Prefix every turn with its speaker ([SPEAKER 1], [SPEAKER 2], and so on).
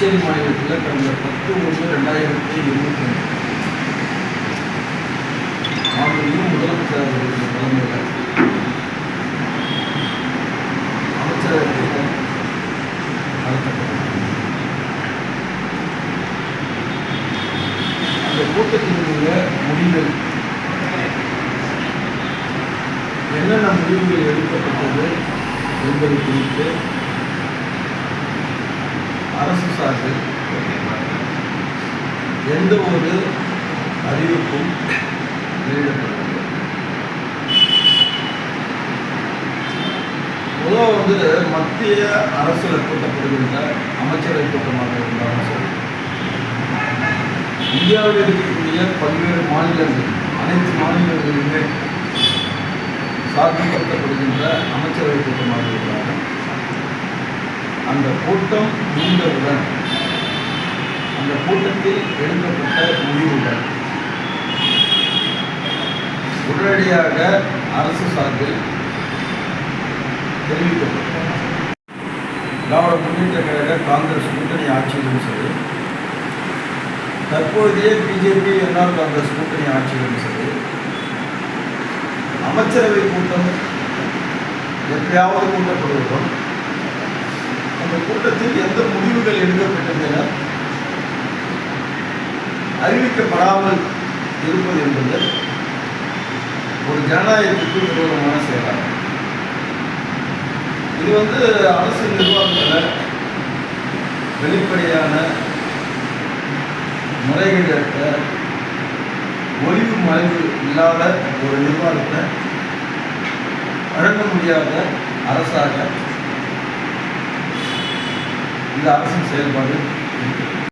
[SPEAKER 1] புதுச்சேரி மாநிலத்தில் கடந்த பத்து ஒன்று ரெண்டாயிரத்தி இருபத்தி ரெண்டு முதலமைச்சர் அவர்களுடைய தலைமையில் அமைச்சரவை கூட்டம் நடத்தப்பட்டது அந்த கூட்டத்தினுடைய முடிவுகள். என்னென்ன முடிவுகள் எடுக்கப்பட்டது என்பது குறித்து அரசு சார்பில் எந்த ஒரு அறிவிப்பும் வெளியிடப்படவில்லை. முதல் வந்து மத்திய அரசில் கூட்டப்படுகின்ற அமைச்சரவை கூட்டமாக இருந்தாலும் சரி இந்தியாவில் இருக்கக்கூடிய பல்வேறு மாநிலங்கள் அனைத்து மாநிலங்களிலுமே சார்புபடுத்தப்படுகின்ற அமைச்சரவை கூட்டமாக இருந்தாலும் அந்த கூட்டம் முடிந்தவுடன் அந்த கூட்டத்தில் எழுதப்பட்ட முடிவுகள். உடனடியாக அரசு சார்பில் தெரிவிக்கப்பட்டது திராவிட முன்னேற்ற கழக காங்கிரஸ் கூட்டணி ஆட்சியிலும் சரி தற்போதைய பிஜேபி என்ஆர் காங்கிரஸ் கூட்டணி ஆட்சியிலும் சரி அமைச்சரவை கூட்டம் எப்பயாவது கூட்டப்படுவதும் முடிவுகள் எடுக்கப்பட்டதென அறிவிக்கப்படாமல் இருப்பது என்பது ஒரு ஜனநாயகத்துக்கு விரோதமான செயலாகும். இது வந்து அரசு நிர்வாகத்தில் வெளிப்படையான முறைகேடற்ற ஒளிவு மறைவு இல்லாத ஒரு நிர்வாகத்தை வழங்க முடியாத அரசாக இந்த அரசின் செயல்பாடு.